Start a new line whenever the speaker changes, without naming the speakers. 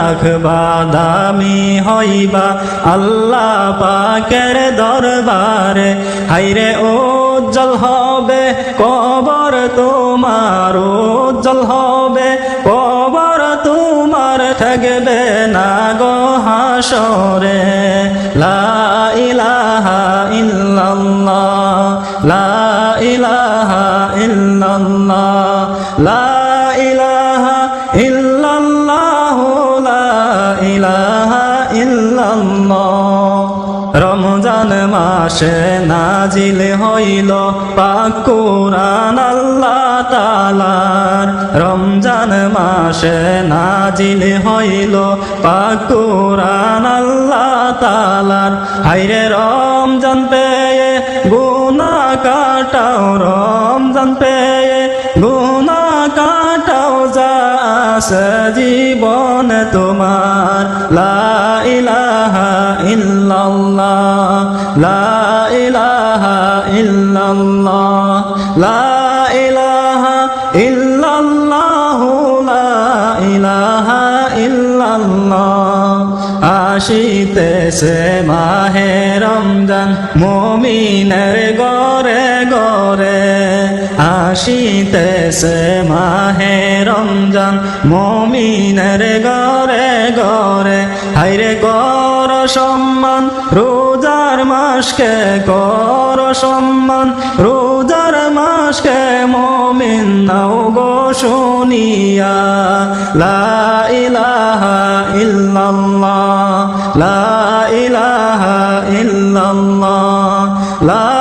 রাখবা, দামি হইবা, আল্লাহ পাকের দরবারে। হাইরে উজ্জ্বল হবে, কবর তোমার উজ্জ্বল হবে, কবর তোমার থাকবে না গো হাসরে লা ইলাহা ইল্লাল্লাহ, লা ইলাহা ইল্লাল্লাহ, লা ইলাহা রমজান মাসে নাজিল হইল, পাক কুরআন আল্লাহ তালার রমজান মাসে নাজিল হইল, পাক কুরআন আল্লাহ তালার হাইরে রমজান পেয়ে গুনা কাটাও রমজান পেয়ে আছে জীবন তোমার। লা ইলাহা ইল্লাল্লাহ, লা ইলাহা লা ইলাহা ইলাহা মাহে রমজান, মমিনের গরে গরে আসিতেছে মাহে রমজান, মমিনের গরে গরে হাইরে কর সম্মান, রোজার মাসকে কর সম্মান, রোজার মাসকে মমিন নাও গো শুনিয়া। লা ইলাহা ইল্লাল্লাহ, লা ইলাহা লা